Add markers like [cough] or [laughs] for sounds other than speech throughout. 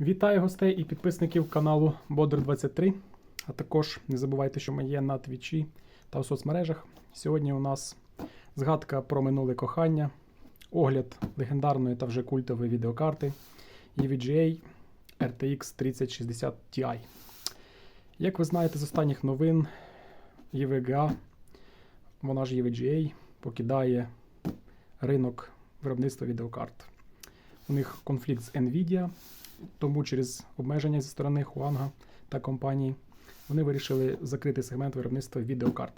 Вітаю гостей і підписників каналу Бодр23. А також не забувайте, що ми є на Твічі та у соцмережах. Сьогодні у нас згадка про минуле кохання, огляд легендарної та вже культової відеокарти EVGA RTX 3060 Ti. Як ви знаєте з останніх новин, EVGA, вона ж EVGA, покидає ринок виробництва відеокарт. У них конфлікт з Nvidia, тому через обмеження зі сторони Хуанга та компанії вони вирішили закрити сегмент виробництва відеокарт.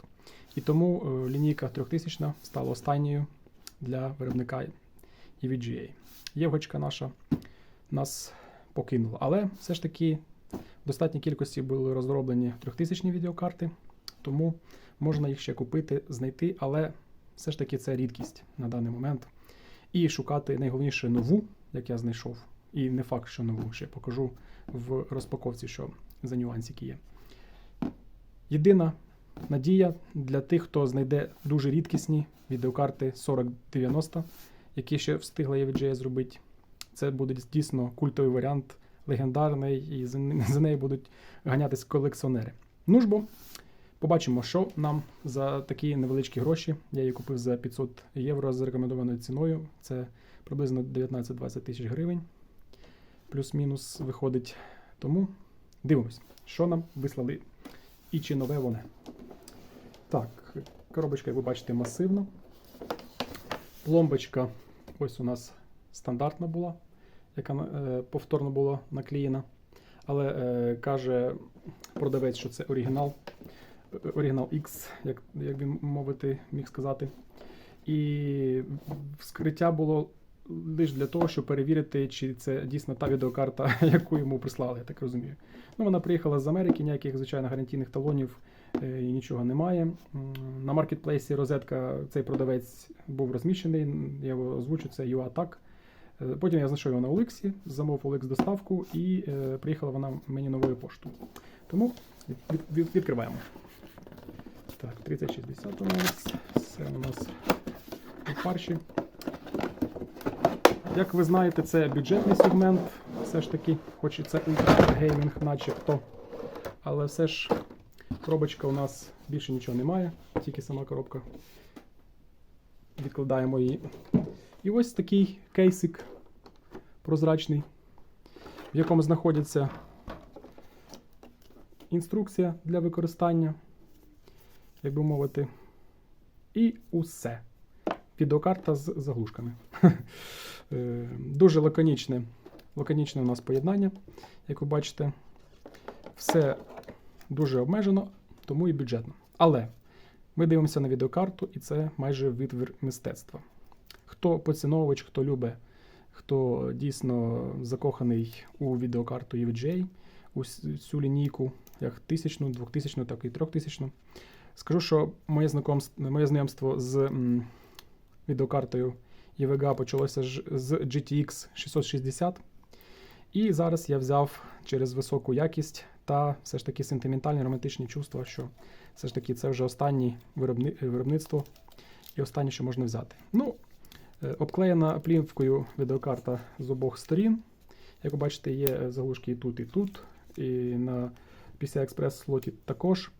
І тому е, лінійка 3000 стала останньою для виробника EVGA. Євгочка наша нас покинула. Але все ж таки в достатній кількості були розроблені 3000 відеокарти, тому можна їх ще купити, знайти, але все ж таки це рідкість на даний момент. І шукати найголовніше нову, як я знайшов. І не факт, що нову ще покажу в розпаковці, що за нюансики є. Єдина надія для тих, хто знайде дуже рідкісні відеокарти 4090, які ще встигла EVGA зробити. Це буде дійсно культовий варіант, легендарний, і за нею будуть ганятись колекціонери. Ну ж бо, побачимо, що нам за такі невеличкі гроші. Я її купив за 500 євро з рекомендованою ціною. Це приблизно 19-20 тисяч гривень. Плюс-мінус виходить. Тому дивимось, що нам вислали і чи нове воне. Так, коробочка, як ви бачите, масивна. Пломбочка ось у нас стандартна була, яка е, повторно була наклеєна. Але е, каже продавець, що це оригінал. Оригінал X, як, як би мовити, міг сказати. І вскриття було лише для того, щоб перевірити, чи це дійсно та відеокарта, [laughs] яку йому прислали, я так розумію. Ну, вона приїхала з Америки, ніяких, звичайно, гарантійних талонів е, і нічого немає. На маркетплейсі розетка цей продавець був розміщений, я його озвучу, це UATAC. Е, Потім я знайшов його на Олексі, замовив Олекс доставку і е, приїхала вона мені новою поштою. Тому від, від, від- відкриваємо. Так, 3060 у нас. Все у нас у фарші. Як ви знаєте, це бюджетний сегмент, все ж таки, хоч і це ультрагеймінг начебто. Але все ж коробочка у нас більше нічого немає, тільки сама коробка. Відкладаємо її. І ось такий кейсик прозрачний, в якому знаходиться інструкція для використання, як би мовити, і усе. Відеокарта з заглушками. [laughs] Е, Дуже лаконічне, лаконічне у нас поєднання, як ви бачите. Все дуже обмежено, тому і бюджетно. Але ми дивимося на відеокарту, і це майже витвір мистецтва. Хто поціновувач, хто любить, хто дійсно закоханий у відеокарту EVGA, у цю лінійку, як 1000, 2000, так і 3000. Скажу, що моє знайомство, з відеокартою EVGA почалося з GTX 660. І зараз я взяв через високу якість та все ж таки сентиментальні романтичні чувства, що все ж таки це вже останнє виробни... виробництво і останнє, що можна взяти. Ну, е, обклеєна плівкою відеокарта з обох сторін. Як ви бачите, є заглушки і тут, і тут, і на PCI Express слоті також.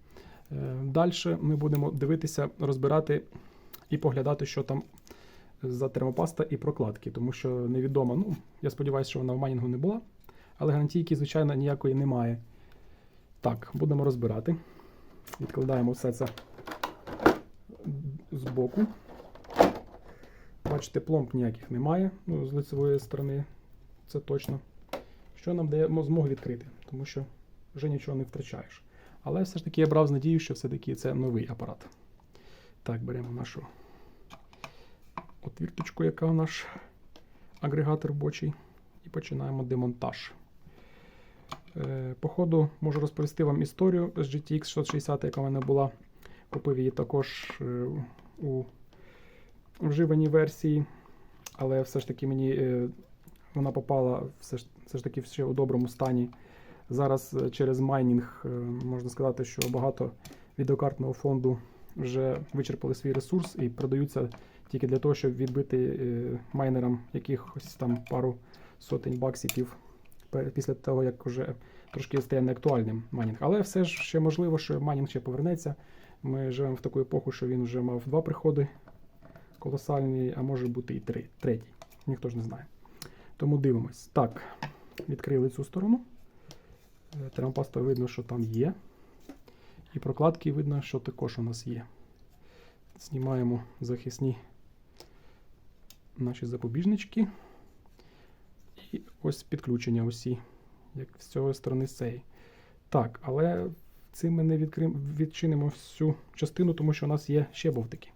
Далі ми будемо дивитися, розбирати і поглядати, що там за термопаста і прокладки, тому що невідомо. Ну, я сподіваюся, що вона в майнінгу не була, але гарантійки, звичайно, ніякої немає. Так, будемо розбирати. Відкладаємо все це з боку. Бачите, пломб ніяких немає. Ну, з лицевої сторони, це точно. Що нам дає змогу відкрити, тому що вже нічого не втрачаєш. Але все ж таки я брав з надією, що все-таки це новий апарат. Так, беремо нашу отвірточку, яка наш агрегат робочий, і починаємо демонтаж. Е, По ходу можу розповісти вам історію з GTX 660, яка в мене була. Купив її також е, у вживаній версії, але все ж таки мені е, вона попала все ж, все ж таки ще у доброму стані. Зараз через майнінг можна сказати, що багато відеокартного фонду вже вичерпали свій ресурс і продаються тільки для того, щоб відбити е, майнерам якихось там пару сотень баксів після того, як вже трошки стає неактуальним майнінг. Але все ж ще можливо, що майнінг ще повернеться. Ми живемо в таку епоху, що він вже мав два приходи колосальні, а може бути і три, третій. Ніхто ж не знає. Тому дивимось. Так, відкрили цю сторону. Е, Термопаста видно, що там є. І прокладки видно, що також у нас є. Знімаємо захисні наші запобіжнички. І ось підключення усі, як з цієї сторони цієї. Так, але цим ми не відкрим, відчинимо всю частину, тому що у нас є ще бовтики.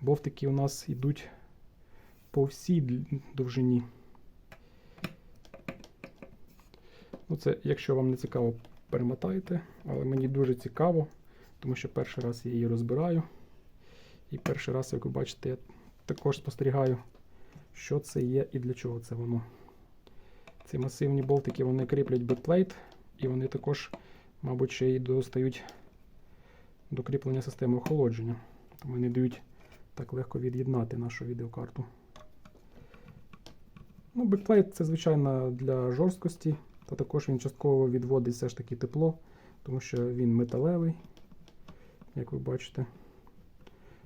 Бовтики у нас йдуть по всій довжині. Ну, це, якщо вам не цікаво, перемотайте, але мені дуже цікаво, тому що перший раз я її розбираю. І перший раз, як ви бачите, я також спостерігаю, що це є і для чого це воно. Ці масивні болтики вони кріплять бекплейт, і вони також, мабуть, ще й достають до кріплення системи охолодження. Тому не дають так легко від'єднати нашу відеокарту. Ну, бекплейт це, звичайно, для жорсткості, та також він частково відводить все ж таки тепло, тому що він металевий, як ви бачите.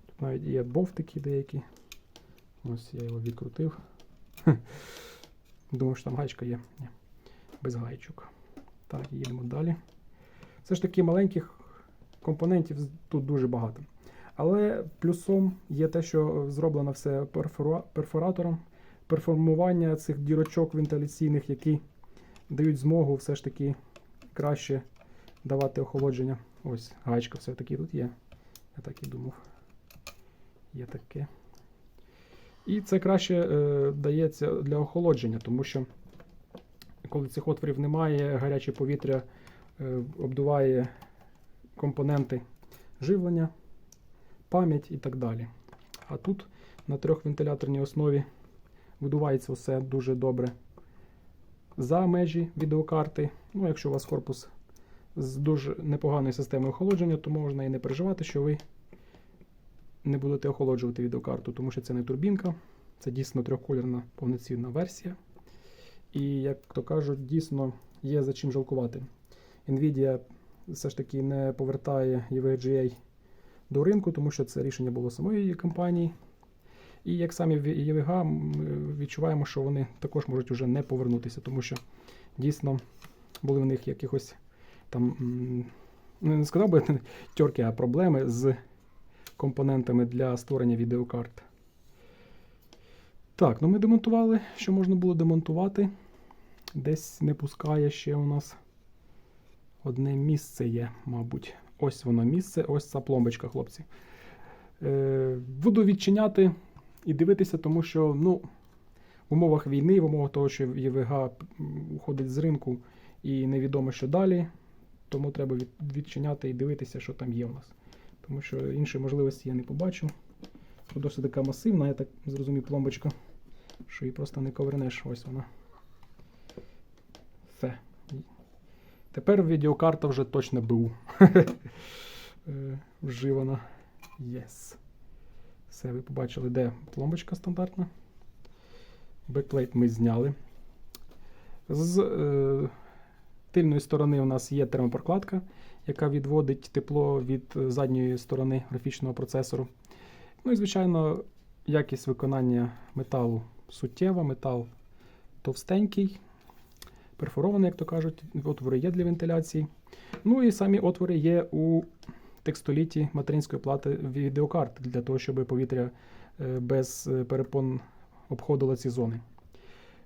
Тут навіть є бовтики деякі. Ось я його відкрутив. Думаю, що там гаечка є. Ні, без гаєчок. Так, їдемо далі. Все ж таки маленьких компонентів тут дуже багато. Але плюсом є те, що зроблено все перфора- перфоратором. Перформування цих дірочок вентиляційних, які дають змогу все ж таки краще давати охолодження. Ось, гаечка все-таки тут є. Я так і думав. Є таке. І це краще е, дається для охолодження, тому що коли цих отворів немає, гаряче повітря е, обдуває компоненти живлення, пам'ять і так далі. А тут на трьохвентиляторній основі видувається все дуже добре за межі відеокарти. Ну, якщо у вас корпус з дуже непоганою системою охолодження, то можна і не переживати, що ви не будете охолоджувати відеокарту, тому що це не турбінка, це дійсно трьохколірна повноцінна версія. І, як то кажуть, дійсно є за чим жалкувати. Nvidia все ж таки не повертає EVGA до ринку, тому що це рішення було самої компанії. І як самі в ми відчуваємо, що вони також можуть вже не повернутися, тому що дійсно були в них якихось там, не сказав би [laughs] тьорки, а проблеми з компонентами для створення відеокарт. Так, ну ми демонтували, що можна було демонтувати. Десь не пускає ще у нас одне місце є, мабуть. Ось воно місце, ось ця пломбочка, хлопці. Е, буду відчиняти і дивитися, тому що ну, в умовах війни, в умовах того, що ЄВГ уходить з ринку і невідомо, що далі, тому треба відчиняти і дивитися, що там є у нас. Тому що іншої можливості я не побачу. Досить така масивна, я так зрозумів, пломбочка, що її просто не ковернеш. Ось вона. Все. Тепер відеокарта вже точно БУ. [laughs] Е, Вживана. Yes. Все, ви побачили, де пломбочка стандартна. Бекплейт ми зняли. З е, тильної сторони у нас є термопрокладка, яка відводить тепло від е, задньої сторони графічного процесору. Ну і, звичайно, якість виконання металу суттєва, метал товстенький, перфорований, як то кажуть, отвори є для вентиляції. Ну і самі отвори є у текстоліті материнської плати відеокарти для того, щоб повітря е, без е, перепон обходило ці зони.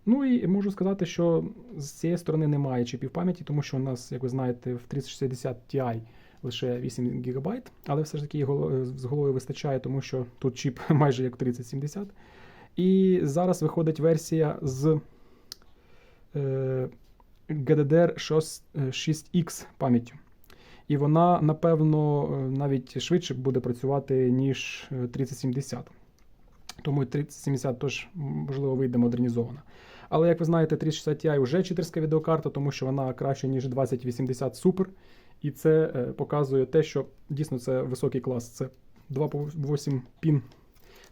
Ну і можу сказати, що з цієї сторони немає чіпів пам'яті, тому що у нас, як ви знаєте, в 3060 Ti лише 8 ГБ, але все ж таки е, з головою вистачає, тому що тут чіп [laughs] майже як 3070. І зараз виходить версія з е, GDDR 6X пам'яттю. І вона, напевно, е, навіть швидше буде працювати, ніж е, 3070. Тому 3070 теж, можливо, вийде модернізована. Але, як ви знаєте, 3060 Ti вже читерська відеокарта, тому що вона краще, ніж 2080 Super. І це е, показує те, що дійсно це високий клас. Це 2 по 8 пін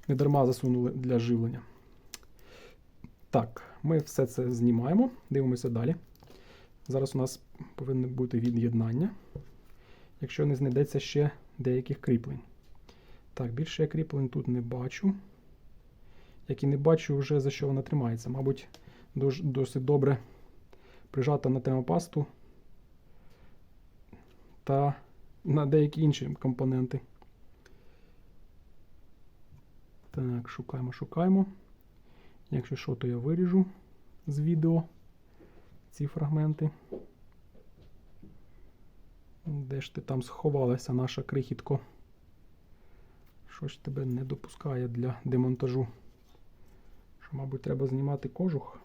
не дарма засунули для живлення. Так, ми все це знімаємо, дивимося далі. Зараз у нас повинно бути від'єднання, якщо не знайдеться ще деяких кріплень. Так, більше я кріплень тут не бачу. Як і не бачу вже за що вона тримається. Мабуть, досить добре прижата на термопасту та на деякі інші компоненти. Так, шукаємо, шукаємо. Якщо що, то я виріжу з відео ці фрагменти. Де ж ти там сховалася, наша крихітко? Що ж тебе не допускає для демонтажу? Що, мабуть, треба знімати кожух?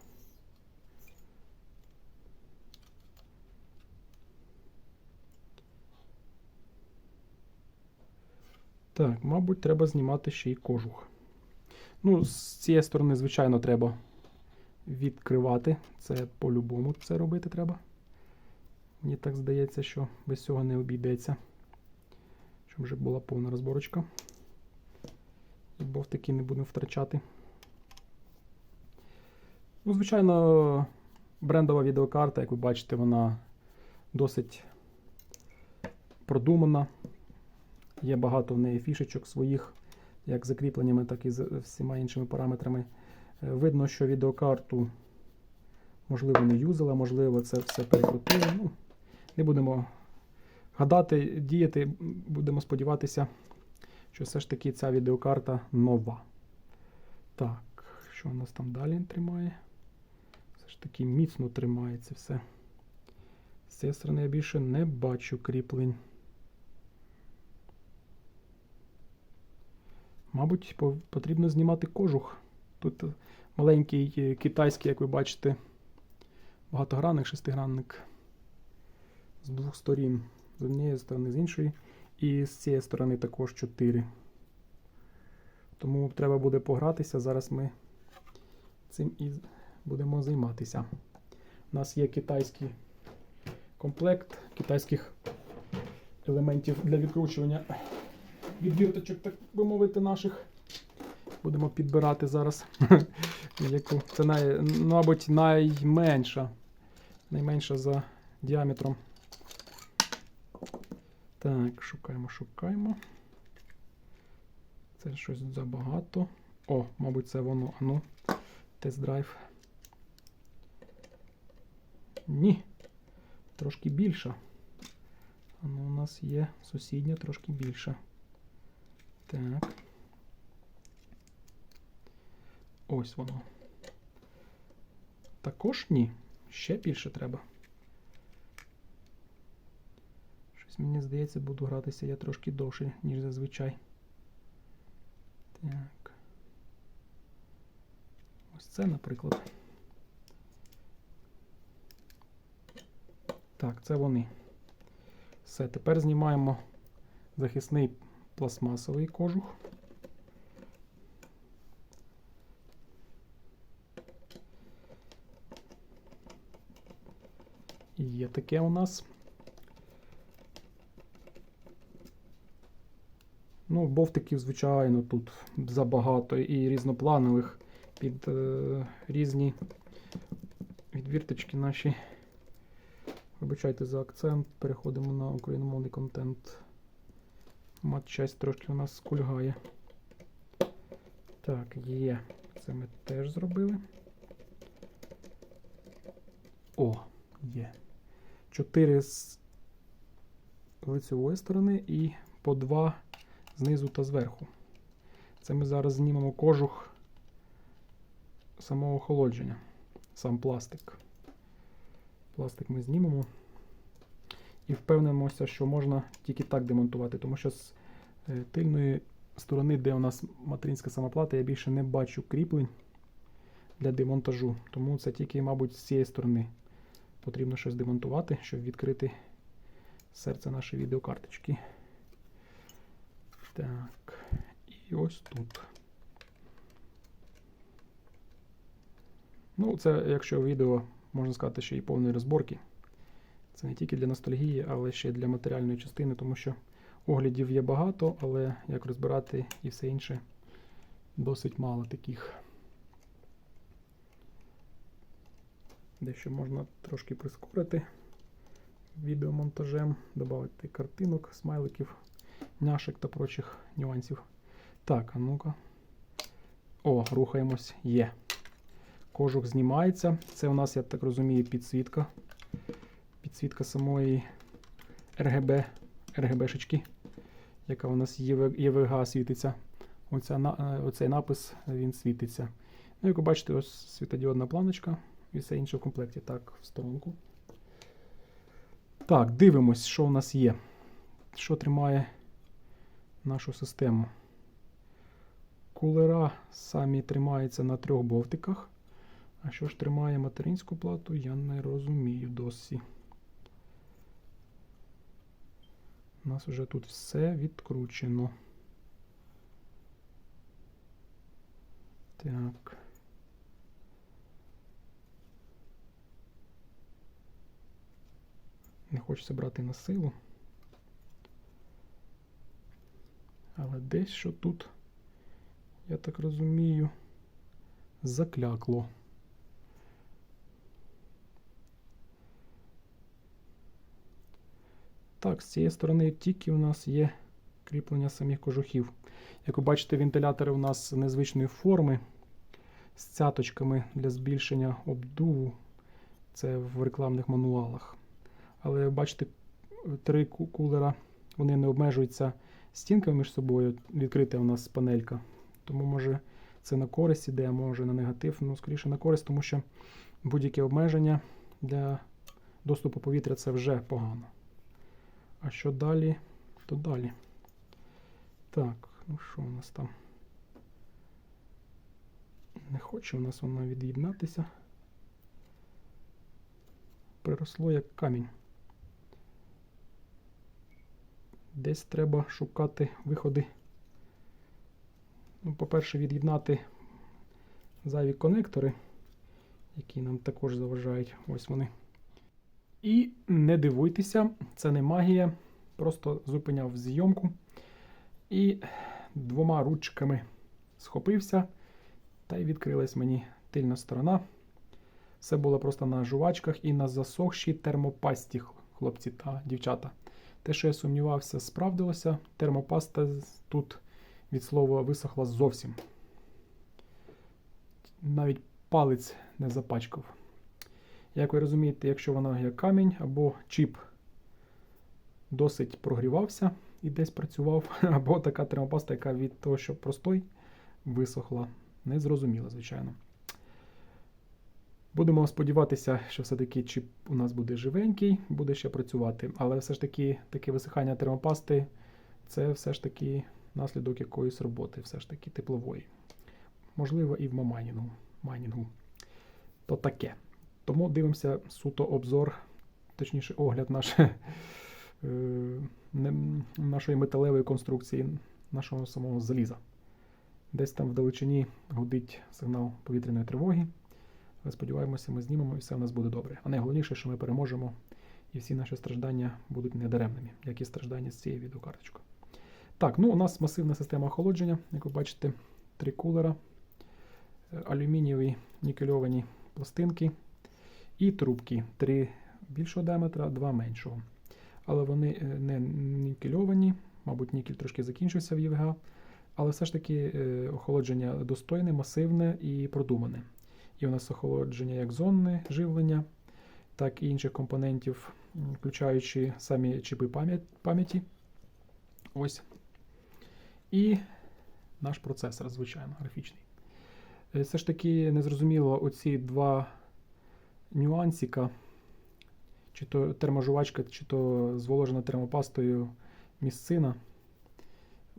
Так, мабуть, треба знімати ще й кожух. Ну, з цієї сторони, звичайно, треба відкривати. Це по-любому це робити треба. Мені так здається, що без цього не обійдеться. Щоб вже була повна розборочка. І бовтики не будемо втрачати. Ну, звичайно, брендова відеокарта, як ви бачите, вона досить продумана. Є багато в неї фішечок своїх, як закріпленнями, так і з всіма іншими параметрами. Е, Видно, що відеокарту, можливо, не юзала, можливо, це все перекрутили. Ну, не будемо гадати, діяти, будемо сподіватися, що все ж таки ця відеокарта нова. Так, що у нас там далі тримає? Все ж таки міцно тримається все. З цієї сторони я більше не бачу кріплень. Мабуть, потрібно знімати кожух. Тут маленький е, китайський, як ви бачите, багатогранник, шестигранник з двох сторін. З однієї сторони, з іншої. І з цієї сторони також 4. Тому треба буде погратися. Зараз ми цим і будемо займатися. У нас є китайський комплект китайських елементів для відкручування відвірточок, так би мовити, наших. Будемо підбирати зараз. [laughs] Яку це най, мабуть, найменша. Найменша за діаметром. Так, шукаємо, шукаємо. Це щось забагато. О, мабуть, це воно. Ану, тест-драйв. Ні. Трошки більша. Ану, у нас є сусідня трошки більша. Так. Ось воно. Також ні. Ще більше треба. Щось мені здається, буду гратися я трошки довше, ніж зазвичай. Так. Ось це, наприклад. Так, це вони. Все, тепер знімаємо захисний пластмасовий кожух. Є таке у нас. Ну, бовтиків, звичайно, тут забагато і різнопланових під е, різні відвірточки наші. Вибачайте за акцент. Переходимо на україномовний контент. Матчасть трошки у нас скульгає. Так, є. Це ми теж зробили. О, є. Чотири з лицевої сторони і по два знизу та зверху. Це ми зараз знімемо кожух самого охолодження, сам пластик. Пластик ми знімемо. І впевнимося, що можна тільки так демонтувати, тому що з е, тильної сторони, де у нас материнська самоплата, я більше не бачу кріплень для демонтажу. Тому це тільки, мабуть, з цієї сторони потрібно щось демонтувати, щоб відкрити серце нашої відеокарточки. Так, і ось тут. Ну, це, якщо відео, можна сказати, ще й повної розборки. Це не тільки для ностальгії, але ще й для матеріальної частини, тому що оглядів є багато, але як розбирати і все інше досить мало таких. Дещо можна трошки прискорити відеомонтажем, додати картинок, смайликів, няшек та прочих нюансів. Так, а ну-ка. О, рухаємось. Є. Кожух знімається. Це у нас, я так розумію, підсвітка. Підсвітка самої RGB, RGB-шечки, яка у нас ЄВ, ЄВГ світиться. Оця, е, оцей напис він світиться. Ну, як ви бачите, ось світодіодна планочка і все інше в комплекті. Так, в сторонку. Так, дивимось, що у нас є. Що тримає нашу систему. Кулера самі тримаються на трьох болтиках. А що ж тримає материнську плату, я не розумію досі. У нас вже тут все відкручено. Так. Не хочеться брати на силу. Але десь що тут, я так розумію, заклякло. Так, з цієї сторони тільки у нас є кріплення самих кожухів. Як ви бачите, вентилятори у нас незвичної форми з цяточками для збільшення обдуву. Це в рекламних мануалах. Але бачите, три кулера вони не обмежуються стінками між собою. Відкрита у нас панелька. Тому може це на користь іде, може на негатив. Ну, скоріше на користь, тому що будь-яке обмеження для доступу повітря це вже погано. А що далі, то далі. Так, ну що у нас там? Не хоче у нас воно від'єднатися. Приросло як камінь. Десь треба шукати виходи. Ну, по-перше, від'єднати зайві конектори, які нам також заважають. Ось вони. І не дивуйтеся, це не магія. Просто зупиняв зйомку і двома ручками схопився, та й відкрилась мені тильна сторона. Все було просто на жувачках і на засохшій термопасті, хлопці та дівчата. Те, що я сумнівався, справдилося. Термопаста тут від слова висохла зовсім. Навіть палець не запачкав. Як ви розумієте, якщо вона є камінь або чіп досить прогрівався і десь працював, [laughs] або така термопаста, яка від того, що простой, висохла. Незрозуміло, звичайно. Будемо сподіватися, що все-таки чіп у нас буде живенький, буде ще працювати. Але все ж таки таке висихання термопасти це все ж таки наслідок якоїсь роботи, все ж таки теплової. Можливо, і в майнінгу. майнінгу. То таке. Тому дивимося суто обзор, точніше, огляд наш, [laughs] нашої металевої конструкції, нашого самого заліза. Десь там вдалечині гудить сигнал повітряної тривоги. Але сподіваємося, ми знімемо і все в нас буде добре. А найголовніше, що ми переможемо і всі наші страждання будуть недаремними, як і страждання з цією відеокарточкою. Так, ну у нас масивна система охолодження, як ви бачите, три кулера, е, алюмінієві нікельовані пластинки і трубки. Три більшого діаметра, два меншого. Але вони е, не нікельовані, мабуть, нікель трошки закінчився в ЄВГ, але все ж таки е, охолодження достойне, масивне і продумане. І у нас охолодження як зонне живлення, так і інших компонентів, включаючи самі чіпи пам'яті. Ось. І наш процесор, звичайно, графічний. Е, Все ж таки незрозуміло оці два нюансика, чи то терможувачка, чи то зволожена термопастою місцина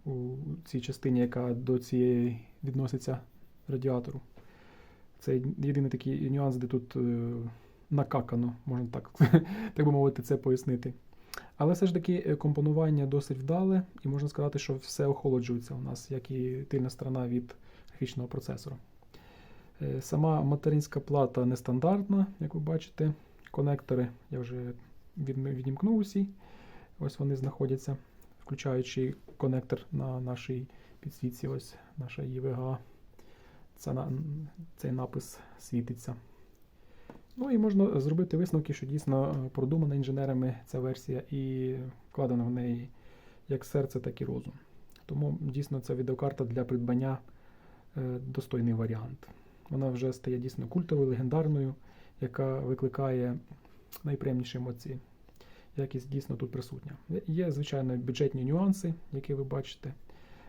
у цій частині, яка до цієї відноситься радіатору. Це єдиний такий нюанс, де тут е, накакано, можна так, [laughs] так би мовити, це пояснити. Але все ж таки е, компонування досить вдале, і можна сказати, що все охолоджується у нас, як і тильна сторона від графічного процесора. Е, Сама материнська плата нестандартна, як ви бачите. Конектори я вже відімкнув усі. Ось вони знаходяться, включаючи конектор на нашій підсвітці, ось наша ЄВГА. Це цей напис світиться. Ну і можна зробити висновки, що дійсно е, продумана інженерами ця версія і вкладено в неї як серце, так і розум. Тому дійсно ця відеокарта для придбання е, достойний варіант. Вона вже стає дійсно культовою, легендарною, яка викликає найприємніші емоції. Якість дійсно тут присутня. Є, звичайно, бюджетні нюанси, які ви бачите,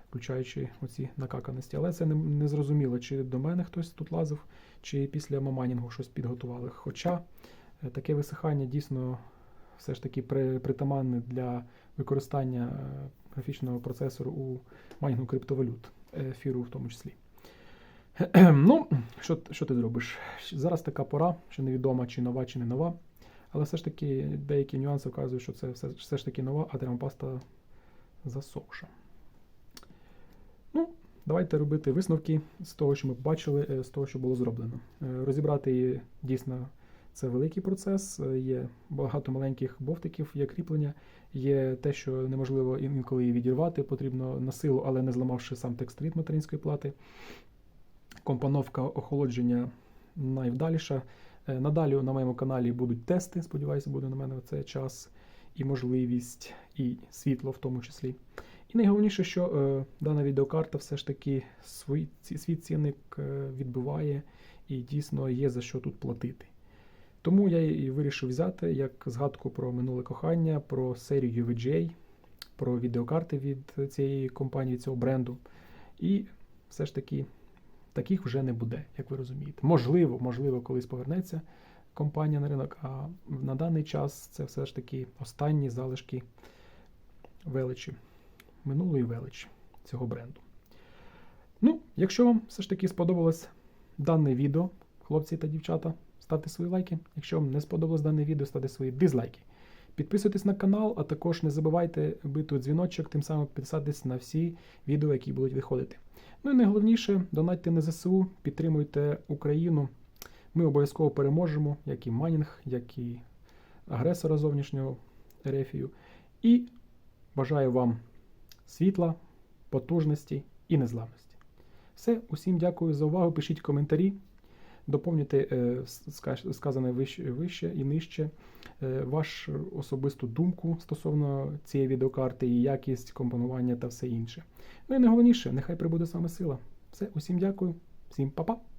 включаючи оці накаканості. Але це не, не зрозуміло, чи до мене хтось тут лазив, чи після маманінгу щось підготували. Хоча е, таке висихання дійсно все ж таки при, притаманне для використання е, графічного процесору у майнінгу криптовалют, ефіру в тому числі. [clears throat] Ну, що, що ти зробиш? Зараз така пора, що невідома, чи нова, чи не нова. Але все ж таки деякі нюанси вказують, що це все, все ж таки нова, а термопаста засохша. Ну, давайте робити висновки з того, що ми бачили, е, з того, що було зроблено. Е, Розібрати її дійсно це великий процес. е, Є багато маленьких бовтиків, є кріплення, є те, що неможливо інколи її відірвати, потрібно на силу, але не зламавши сам текст від материнської плати. Компоновка охолодження найвдаліша. Е, Надалі на моєму каналі будуть тести. Сподіваюся, буде на мене цей час і можливість, і світло в тому числі. І найголовніше, що е, дана відеокарта все ж таки свій, свій цінник е, відбиває і дійсно є за що тут платити. Тому я і вирішив взяти як згадку про минуле кохання, про серію UVGA, про відеокарти від цієї компанії, цього бренду. І все ж таки таких вже не буде, як ви розумієте. Можливо, можливо, колись повернеться компанія на ринок, а на даний час це все ж таки останні залишки величі, минулої величі цього бренду. Ну, якщо вам все ж таки сподобалось дане відео, хлопці та дівчата, ставте свої лайки. Якщо вам не сподобалось дане відео, ставте свої дизлайки. Підписуйтесь на канал, а також не забувайте бити дзвіночок, тим самим підписатись на всі відео, які будуть виходити. Ну і найголовніше, донатьте на ЗСУ, підтримуйте Україну. Ми обов'язково переможемо, як і Манінг, як і агресора зовнішнього Ерефію. І бажаю вам світла, потужності і незламності. Все, усім дякую за увагу. Пишіть коментарі, доповнюйте сказане вище, вище і нижче е, вашу особисту думку стосовно цієї відеокарти, її якість, компонування та все інше. Ну і найголовніше, нехай прибуде саме сила. Все, усім дякую, всім па-па!